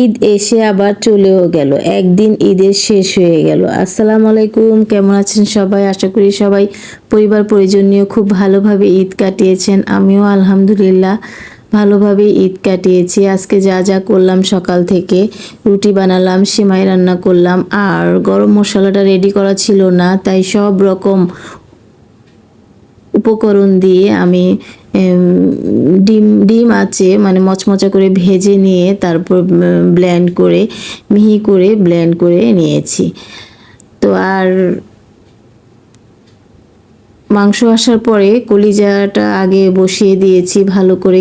ঈদ এসে আবার চলেও গেল। একদিন ঈদের শেষ হয়ে গেল। আসসালামু আলাইকুম, কেমন আছেন সবাই? আশা করি সবাই পরিবার পরিজন নিয়ে খুব ভালোভাবে ঈদ কাটিয়েছেন। আমিও আলহামদুলিল্লাহ ভালোভাবে ঈদ কাটিয়েছি। আজকে যা যা করলাম সকাল থেকে, রুটি বানালাম, সেমাই রান্না করলাম, আর গরম মশলাটা রেডি করা ছিল না, তাই সব রকম উপকরণ দিয়ে আমি ডিম ডিম আছে মানে মচমচা করে ভেজে নিয়ে তারপর ব্ল্যান্ড করে, মিহি করে ব্ল্যান্ড করে নিয়েছি। তো আর মাংস আসার পরে কলিজাটা আগে বসিয়ে দিয়েছি ভালো করে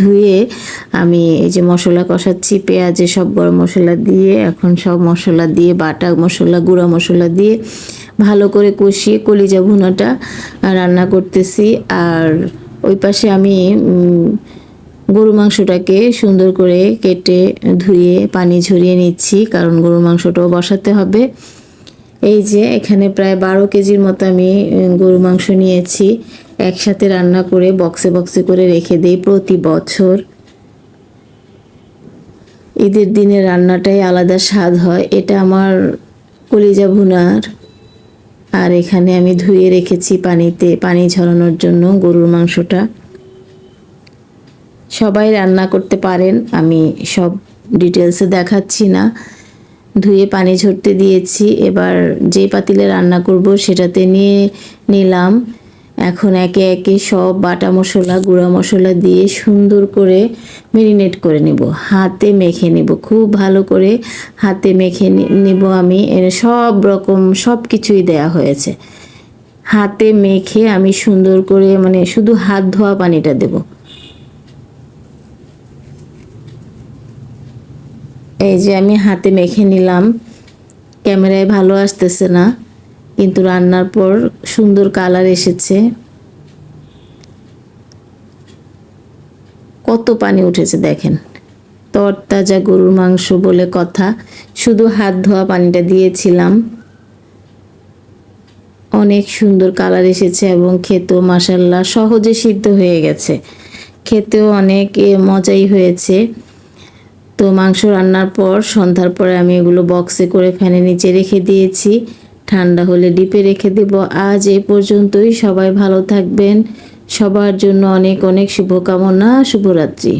ধুয়ে। আমি এই যে মশলা কষাচ্ছি, পেঁয়াজে সব গরম মশলা দিয়ে, এখন সব মশলা দিয়ে, বাটা মশলা, গুঁড়া মশলা দিয়ে ভালো করে কষিয়ে কলিজা ভুনাটা রান্না করতেছি। আর ওই পাশে আমি গরু মাংসটাকে সুন্দর করে কেটে ধুয়ে পানি ঝরিয়ে নিচ্ছি, কারণ গরু মাংসটাও বসাতে হবে। এই যে, এখানে প্রায় বারো কেজির মতো আমি গরু মাংস নিয়েছি। একসাথে রান্না করে বক্সে বক্সে করে রেখে দিই প্রতি বছর। ঈদের দিনে রান্নাটাই আলাদা স্বাদ হয়। এটা আমার কলিজা ভুনার আর এখানে আমি ধুয়ে রেখেছি পানিতে, পানি ঝরানোর জন্য গরুর মাংসটা। সবাই রান্না করতে পারেন, আমি সব ডিটেলসে দেখাচ্ছি না। ধুয়ে পানি ঝরতে দিয়েছি, এবার যে পাতিলে রান্না করব সেটাতে নিয়ে নিলাম। এখন একে একে সব বাটা মশলা, গুঁড়া মশলা দিয়ে সুন্দর করে মেরিনেট করে নেব। হাতে মেখে নেব। খুব ভালো করে হাতে মেখে নেব আমি। সব রকম সব কিছুই দেয়া হয়েছে। হাতে মেখে আমি সুন্দর করে মানে শুধু হাত ধোয়া পানিটা দেবো। এই যে আমি হাতে মেখে নিলাম। ক্যামেরায় ভালো আসতেছে না। কিন্তু রান্নার পর সুন্দর কালার এসেছে। কত পানি উঠেছে দেখেন। তরতাজা গরুর মাংস বলে কথা। শুধু হাত ধোয়া পানিটা দিয়েছিলাম। অনেক সুন্দর কালার এসেছে এবং খেতেও মাসাল্লাহ সহজে সিদ্ধ হয়ে গেছে। খেতেও অনেক মজাই হয়েছে। তো মাংস রান্নার পর সন্ধ্যার পরে আমি এগুলো বক্সে করে ফ্যানের নিচে রেখে দিয়েছি। ঠান্ডা হলে ডিপে রেখে দেব। আজ এ পর্যন্তই। সবাই ভালো থাকবেন। সবার জন্য অনেক অনেক শুভকামনা। শুভরাত্রি।